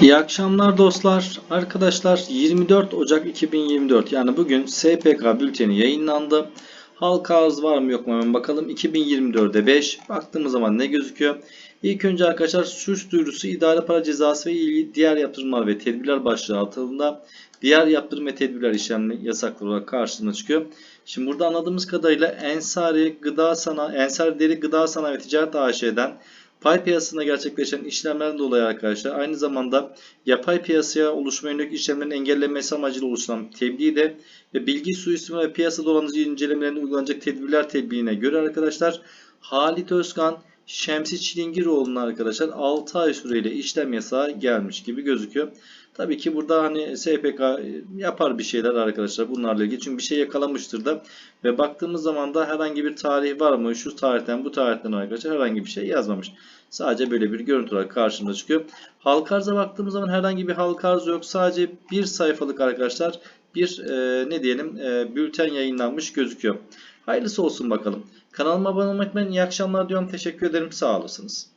İyi akşamlar dostlar. Arkadaşlar 24 Ocak 2024 yani bugün SPK bülteni yayınlandı. Halka arz var mı yok mu hemen bakalım. 2024'de 5. Baktığımız zaman ne gözüküyor? İlk önce arkadaşlar suç duyurusu idare para cezası ve ilgili diğer yaptırımlar ve tedbirler başlığı altında diğer yaptırım ve tedbirler işlemli yasaklı olarak karşımıza çıkıyor. Şimdi burada anladığımız kadarıyla Ensari Gıda Sana Ensari Deri Gıda Sanayi ve Ticaret AŞ'den Pay piyasasında gerçekleşen işlemlerden dolayı arkadaşlar aynı zamanda yapay piyasaya oluşma yönelik işlemlerin engellenmesi amacıyla oluşturan tebliğ de ve bilgi suistimal ve piyasa dolandırıcı incelemelerinde uygulanacak tedbirler tebliğine göre arkadaşlar Halit Özkan Şemsi Çilingiroğlu'na arkadaşlar 6 ay süreyle işlem yasağı gelmiş gibi gözüküyor. Tabii ki burada hani SPK yapar bir şeyler arkadaşlar bunlarla ilgili. Çünkü bir şey yakalamıştır da. Ve baktığımız zaman da herhangi bir tarih var mı? Şu tarihten bu tarihten arkadaşlar herhangi bir şey yazmamış. Sadece böyle bir görüntü olarak karşımıza çıkıyor. Halka arza baktığımız zaman herhangi bir halka arz yok. Sadece bir sayfalık arkadaşlar bir e, ne diyelim e, bülten yayınlanmış gözüküyor. Hayırlısı olsun bakalım. Kanalıma abone olmayı unutmayın. İyi akşamlar diyorum. Teşekkür ederim. Sağ olasınız.